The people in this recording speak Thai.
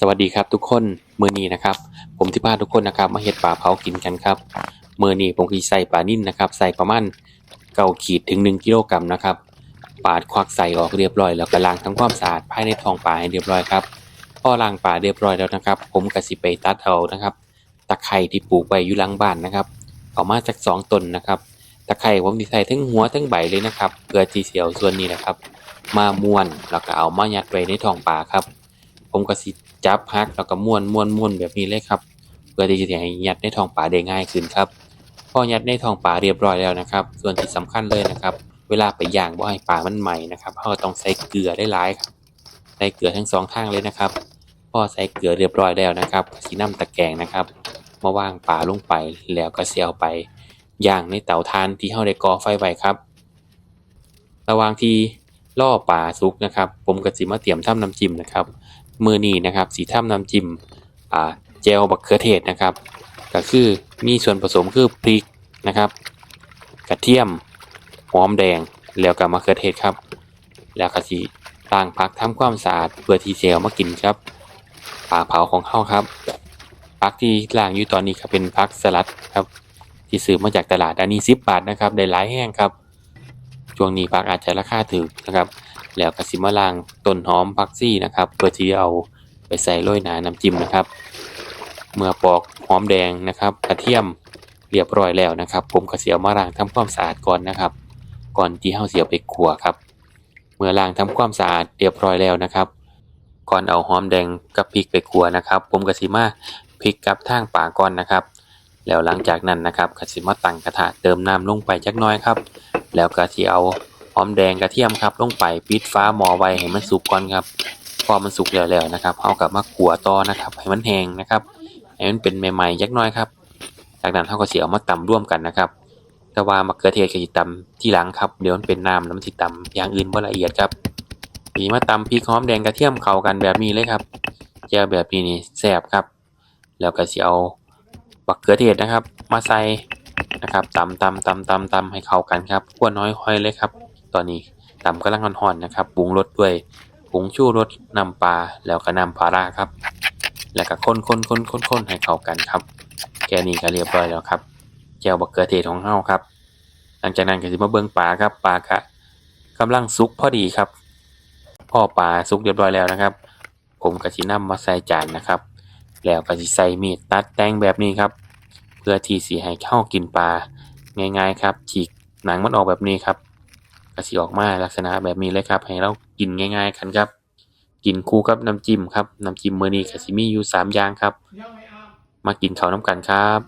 สวัสดีครับทุกคนมือนีนะครับ ผมที่พาทุกคนนะครับ มาเฮ็ดปลาเผากินกันครับมือนีผมสิใส่ปลานิ่นนะครับ ใส่ประมาณเก้าขีดถึง1กิโลกรัมนะครับ ปาดควักใส่ออกเรียบร้อยแล้วก็ล้างทำความสะอาดภายในท้องปลาให้เรียบร้อยครับพอล้างปลาเรียบร้อยแล้วนะครับ ผมก็สิไปตัดเอานะครับ ตะไคร้ที่ปลูกไว้อยู่หลังบ้านนะครับเอามาจากสองต้นนะครับตะไคร้ผมสิใส่ทั้งหัวทั้งใบเลยนะครับเพื่อที่สิเอาส่วนนี้นะครับ มาม้วนแล้วก็เอามายัดไว้ในท้องปลาครับ ผมก็สิจับฮักแล้วก็ม้วนม้วนม้วนแบบนี้เลยครับเพื่อที่จะให้ยัดในท้องปลาได้ง่ายขึ้นครับพอยัดในท้องปลาเรียบร้อยแล้วนะครับ ส่วนที่สำคัญเลยนะครับ เวลาไปย่างบ่ให้ปลามันใหม่นะครับเราต้องใส่เกลือได้หลายครับใส่เกลือทั้งสองทางเลยนะครับพอใส่เกลือเรียบร้อยแล้วนะครับสีน้ำตะแกรงนะครับมาวางปลาลงไปแล้วก็เสียเอาไปย่างในเตาถ่านที่เราได้ก่อไฟไว้ครับ ระหว่างที่ล่อปลาสุกนะครับ ผมก็สิมาเตรียมทำน้ำจิ้มนะครับ มือนี้นะครับสีทำน้ำจิ้มอ่าเจลบักเขือเทศนะครับ ก็คือมีส่วนผสมคือพริกนะครับ กระเทียมหอมแดงแล้วก็มะเขือเทศครับ แล้วก็สิล้างผักทำความสะอาดเพื่อที่เจลมากินครับปลาเผาของเขาครับผักที่ล้างอยู่ตอนนี้ครับเป็นผักสลัดครับ ที่ซื้อมาจากตลาดอันนี้10บาทนะครับได้หลายแห้งครับช่วงนี้ผักอาจจะราคาถูกนะครับ แล้วก็สิมาล้างต้นหอมผักซี่นะครับ เพื่อที่เอาไปใส่โรยหนาน้ำจิ้มนะครับ เมื่อปอกหอมแดงนะครับ กระเทียมเรียบร้อยแล้วนะครับ ผมก็สิเอามาล้างทำความสะอาดก่อนนะครับ ก่อนที่เฮาเสิเอาไปคั่วครับ เมื่อล้างทำความสะอาดเรียบร้อยแล้วนะครับ ก่อนเอาหอมแดงกับพริกไปคั่วนะครับ ผมก็สิมาพริกกับทางป่าก่อนนะครับ แล้วหลังจากนั้นนะครับก็สิมาตั้งกระทะเติมน้ำลงไปจักน้อยครับ แล้วก็สิเอา อมแดงกระเทียมครับลงไปปิดฟ้าหมอไว้ให้มันสุกก่อนครับพอมันสุกแล้วๆนะครับเอากลับมาขั่วต่อนะครับ ให้มันแห้งนะครับให้มันเป็นใหม่ๆจักหน้อยครับจากนั้นเขาก็เสิเอามาตำร่วมกันนะครับ แต่ว่ามะเขือเทศก็สิตำที่หลังครับเดี๋ยวมันเป็นน้ำแล้วมันสิตำอย่างอื่นบ่ละเอียดครับมีมาตำพริกหอมแดงกระเทียมเข้ากันแบบนี้เลยครับแจ่วแบบนี้นี่แซ่บครับ แล้วก็เสิเอามะเขือเทศนะครับ มาใส่นะครับตำตำตำตำตำให้เข้ากันครับขั้วน้อยค่อยเลยครับ ตอนนี้ตำกำลังห่อนๆนะครับปรุงรสด้วยผงชูรสนำปลาแล้วก็นำปลาร้าครับ แล้วก็คนคนคนคนคนให้เข้ากันครับ แค่นี้ก็เรียบร้อยแล้วครับแจวบักเขือเทศของเฮาครับ หลังจากนั้นก็สิมาเบิ่งปลาครับปลากะกำลังสุกพอดีครับพอปลาสุกเรียบร้อยแล้วนะครับ ผมก็สินำมาใส่จานนะครับ แล้วก็สิใส่มีดตัดแต่งแบบนี้ครับ เพื่อที่สิให้เข้ากินปลาง่ายๆครับฉีกหนังมันออกแบบนี้ครับ ก็สิออกมาลักษณะแบบนี้เลยครับ ให้เรากินง่ายๆกันครับ กินคู่กับน้ำจิ้มครับ น้ำจิ้มมื้อนี้ก็สิมีอยู่สามอย่างครับ มากินข้าวน้ำกันครับ